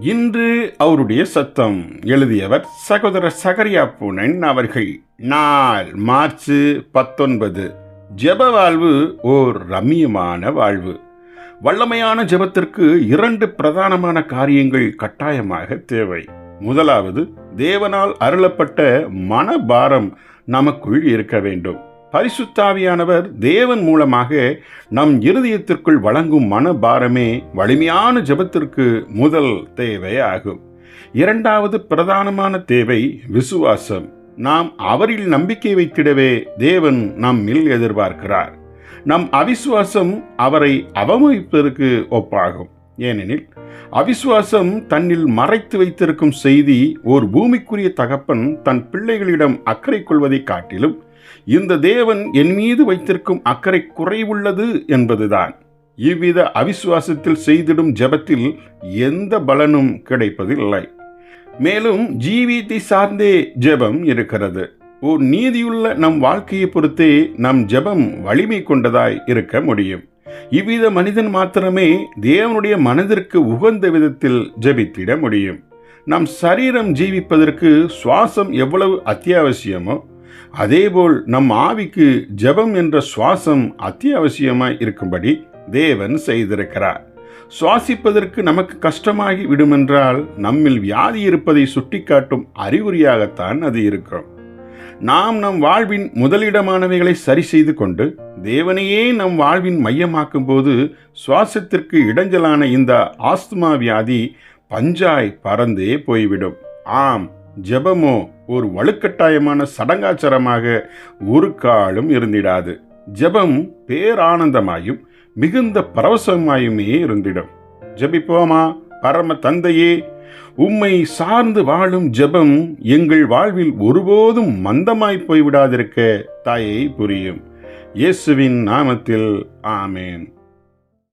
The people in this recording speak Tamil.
இன்று அவருடைய சத்தம். எழுதியவர் சகோதரர் சகரியா பூனன் அவர்கள். நாள் மார்ச் பத்தொன்பது. ஜெப வாழ்வு ஓர் ரம்மியமான வாழ்வு. வல்லமையான ஜெபத்திற்கு இரண்டு பிரதானமான காரியங்கள் கட்டாயமாக தேவை. முதலாவது தேவனால் அருளப்பட்ட மனபாரம் நமக்குள் இருக்க வேண்டும். பரிசுத்தாவியானவர் தேவன் மூலமாக நம் இருதயத்திற்குள் வழங்கும் மனபாரமே வலிமையான ஜெபத்திற்கு முதல் தேவை ஆகும் இரண்டாவது பிரதானமான தேவை விசுவாசம். நாம் அவரில் நம்பிக்கை வைத்திடவே தேவன் நம்மில் எதிர்பார்க்கிறார். நம் அவிசுவாசம் அவரை அவமதிப்பதற்கு ஒப்பாகும். ஏனெனில் அவிசுவாசம் தன்னில் மறைத்து வைத்திருக்கும் செய்தி ஓர் பூமிக்குரிய தகப்பன் தன் பிள்ளைகளிடம் அக்கறை கொள்வதை காட்டிலும் இந்த தேவன் என் மீது வைத்திருக்கும் அக்கறை குறைவுள்ளது என்பதுதான். இவ்வித அவிசுவாசத்தில் செய்திடும் ஜெபத்தில் எந்த பலனும் கிடைப்பதில்லை. மேலும் ஜீவியத்தை சார்ந்தே ஜெபம் இருக்கிறது. ஓர் நீதியுள்ள நம் வாழ்க்கையை பொறுத்தே நம் ஜெபம் வலிமை கொண்டதாய் இருக்க முடியும். இவ்வித மனிதன் மாத்திரமே தேவனுடைய மனதிற்கு உகந்த விதத்தில் ஜெபித்திட முடியும். நம் சரீரம் ஜீவிப்பதற்கு சுவாசம் எவ்வளவு அத்தியாவசியமோ அதேபோல் நம் ஆவிக்கு ஜெபம் என்ற சுவாசம் அத்தியாவசியமாய் இருக்கும்படி தேவன் செய்திருக்கிறார். சுவாசிப்பதற்கு நமக்கு கஷ்டமாகி விடுமென்றால் நம்மில் வியாதி இருப்பதை சுட்டிக்காட்டும் அறிகுறியாகத்தான் அது இருக்கும் நாம் நம் வாழ்வின் முதலிடமானவைகளை சரி செய்து கொண்டு தேவனையே நம் வாழ்வின் மையமாக்கும் போது சுவாசத்திற்கு இடைஞ்சலான இந்த ஆஸ்துமா வியாதி பஞ்சாய் பறந்தே போய்விடும். ஆம் ஜெபமோ ஒரு வலுக்கட்டாயமான சடங்காச்சாரமாக ஒரு காலும் இருந்திடாது. ஜெபம் பேரானந்தமாயும் மிகுந்த பரவசமாயுமே இருந்திடும். ஜெபிப்போமா? பரம தந்தையே உம்மை சார்ந்து வாழும் ஜெபம் எங்கள் வாழ்வில் ஒருபோதும் மந்தமாய் போய்விடாதிருக்க தாயை புரியும். இயேசுவின் நாமத்தில் ஆமேன்.